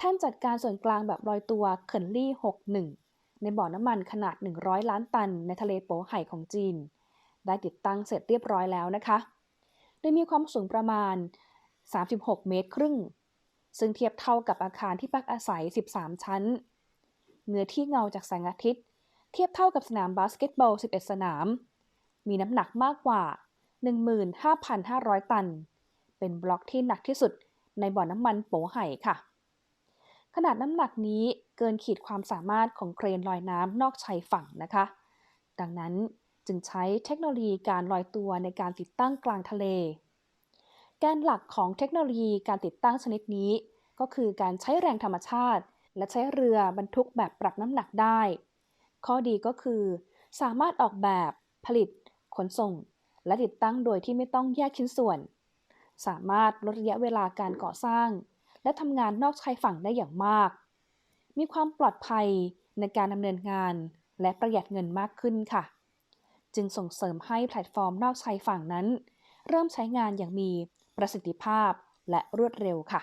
ท่านจัดการส่วนกลางแบบลอยตัวเคินลี่ 61 ในบ่อน้ำมันขนาด 100 ล้านตัน ในทะเลโป๋ไห่ของจีน ได้ติดตั้งเสร็จเรียบร้อยแล้วนะคะ โดยมีความสูงประมาณ 36 เมตรครึ่ง ซึ่งเทียบเท่ากับอาคารที่พักอาศัย 13 ชั้น เนื้อที่เงาจากแสงอาทิตย์ เทียบเท่ากับสนามบาสเกตบอล 11 สนาม มีน้ำหนักมากกว่า 15,500 ตัน เป็นบล็อกที่หนักที่สุดในบ่อน้ำมันโป๋ไห่ค่ะ ขนาดน้ำหนักนี้เกินขีดความสามารถของเครนลอยน้ำนอกชายฝั่งนะคะ ดังนั้นจึงใช้เทคโนโลยีการลอยตัวในการติดตั้งกลางทะเล แกนหลักของเทคโนโลยีการติดตั้งชนิดนี้ ก็คือการใช้แรงธรรมชาติ และใช้เรือบรรทุกแบบปรับน้ำหนักได้ ข้อดีก็คือ สามารถออกแบบผลิต ขนส่ง และติดตั้งโดยที่ไม่ต้องแยกชิ้นส่วน สามารถลดระยะเวลาการก่อสร้าง และทำงานนอกชายฝั่งได้อย่างมาก มีความปลอดภัยในการดำเนินงานและประหยัดเงินมากขึ้นค่ะ จึงส่งเสริมให้แพลตฟอร์มนอกชายฝั่งนั้น เริ่มใช้งานอย่างมีประสิทธิภาพและรวดเร็วค่ะ